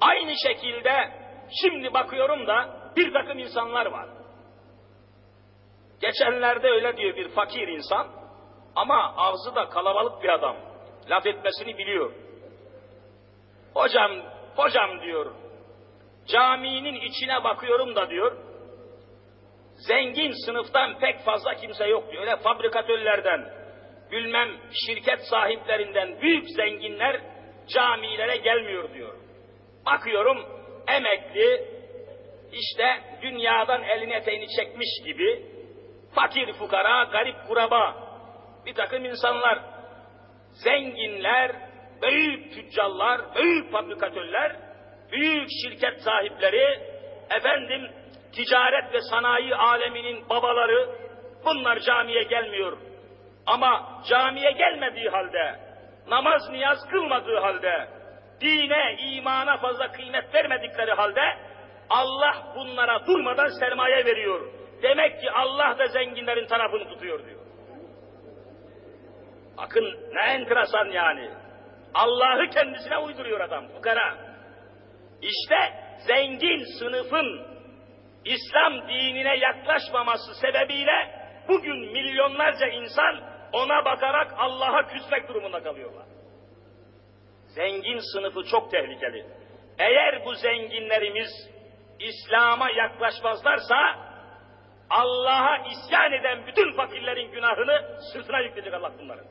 Aynı şekilde şimdi bakıyorum da bir takım insanlar var. Geçenlerde öyle diyor bir fakir insan ama ağzı da kalabalık bir adam. Laf etmesini biliyor. Hocam, hocam diyor. Caminin içine bakıyorum da diyor. Zengin sınıftan pek fazla kimse yok diyor. Öyle fabrikatörlerden, bilmem şirket sahiplerinden büyük zenginler camilere gelmiyor diyor. Bakıyorum emekli, işte dünyadan elini eteğini çekmiş gibi fakir fukara, garip kuraba bir takım insanlar, zenginler, büyük tüccarlar, büyük fabrikatörler, büyük şirket sahipleri, efendim ticaret ve sanayi aleminin babaları bunlar camiye gelmiyor. Ama camiye gelmediği halde, namaz niyaz kılmadığı halde, dine, imana fazla kıymet vermedikleri halde Allah bunlara durmadan sermaye veriyor. Demek ki Allah da zenginlerin tarafını tutuyor diyor. Bakın ne enteresan yani. Allah'ı kendisine uyduruyor adam fukara. İşte zengin sınıfın İslam dinine yaklaşmaması sebebiyle bugün milyonlarca insan ona bakarak Allah'a küsmek durumunda kalıyorlar. Zengin sınıfı çok tehlikeli. Eğer bu zenginlerimiz İslam'a yaklaşmazlarsa Allah'a isyan eden bütün fakirlerin günahını sırtına yükleyecek Allah bunların.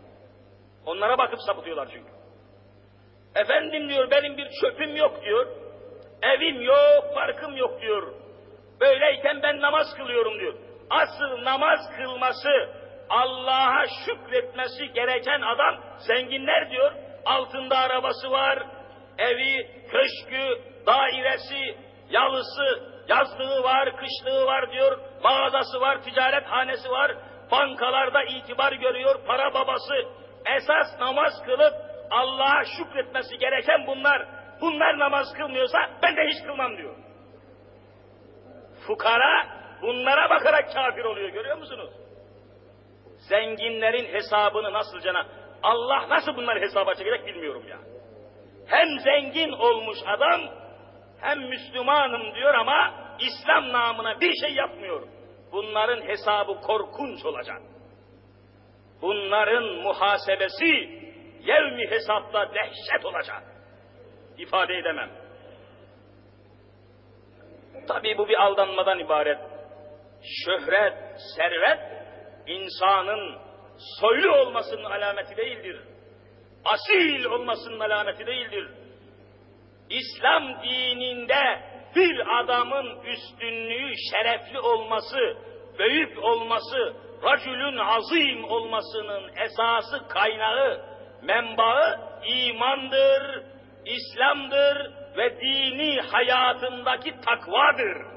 Onlara bakıp sapıtıyorlar çünkü. Efendim diyor benim bir çöpüm yok diyor. Evim yok, parkım yok diyor. Böyleyken ben namaz kılıyorum diyor. Asıl namaz kılması, Allah'a şükretmesi gereken adam zenginler diyor. Altında arabası var, evi, köşkü, dairesi, yalısı, yazlığı var, kışlığı var diyor. Mağazası var, ticaret hanesi var. Bankalarda itibar görüyor, para babası. Esas namaz kılıp Allah'a şükretmesi gereken bunlar. Bunlar namaz kılmıyorsa ben de hiç kılmam diyor. Fukara bunlara bakarak kafir oluyor görüyor musunuz? Zenginlerin hesabını nasıl cana Allah nasıl bunları hesaba çekecek bilmiyorum ya. Hem zengin olmuş adam hem Müslümanım diyor ama İslam namına bir şey yapmıyor. Bunların hesabı korkunç olacak. Bunların muhasebesi yevmi hesapta dehşet olacak. İfade edemem. Tabi bu bir aldanmadan ibaret. Şöhret, servet, insanın soylu olmasının alameti değildir. Asil olmasının alameti değildir. İslam dininde bir adamın üstünlüğü, şerefli olması, büyük olması, racülün azim olmasının esası, kaynağı, menbaı imandır, İslam'dır ve dini hayatındaki takvadır.